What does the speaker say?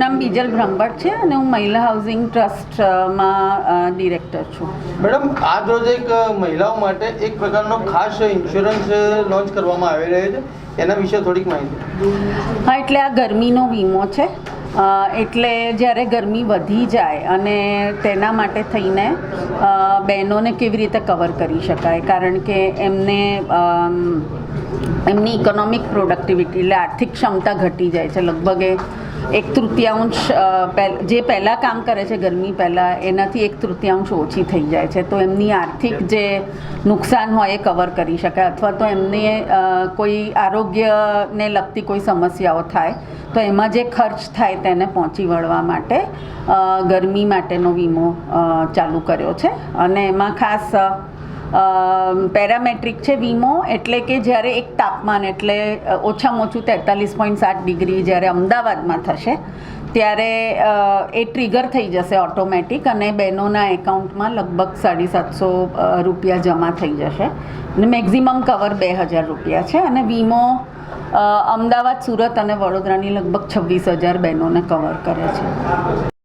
નામ બીજલ બ્રહ્મભટ્ટ છે અને હું મહિલા હાઉસિંગ ટ્રસ્ટમાં ડિરેક્ટર છું. મેડમ આજ રોજ એક મહિલાઓ માટે એક પ્રકારનો ખાસ ઇન્સ્યોરન્સ લોન્ચ કરવામાં આવી રહ્યો છે. એના વિશે થોડીક માહિતી. હા એટલે આ ગરમીનો વીમો છે. એટલે જ્યારે ગરમી વધી જાય અને તેના માટે થઈને બહેનોને કેવી રીતે કવર કરી શકાય? કારણ કે એમને એમની ઇકોનોમિક પ્રોડક્ટિવિટી એટલે આર્થિક ક્ષમતા ઘટી જાય છે. લગભગ એ એક તૃતીયાંશ જે પહેલાં કામ કરે છે ગરમી પહેલાં એનાથી એક તૃતીયાંશ ઓછી થઈ જાય છે. તો એમની આર્થિક જે નુકસાન હોય એ કવર કરી શકાય. અથવા તો એમને કોઈ આરોગ્યને લગતી કોઈ સમસ્યાઓ થાય તો એમાં જે ખર્ચ થાય તેને પહોંચી વળવા માટે ગરમી માટેનો વીમો ચાલુ કર્યો છે. અને એમાં ખાસ પેરામેટ્રિક છે વીમો, એટલે કે જ્યારે એક તાપમાન, એટલે ઓછામાં ઓછું તેતાલીસ પોઈન્ટ સાત ડિગ્રી જ્યારે અમદાવાદમાં થશે, ત્યારે એ ટ્રિગર થઈ જશે ઓટોમેટિક અને બહેનોના એકાઉન્ટમાં લગભગ સાડી સાતસો રૂપિયા જમા થઈ જશે. અને મેક્ઝિમમ કવર બે હજાર રૂપિયા છે અને વીમો અમદાવાદ, સુરત અને વડોદરાની લગભગ છવ્વીસ હજાર બહેનોને કવર કરે છે.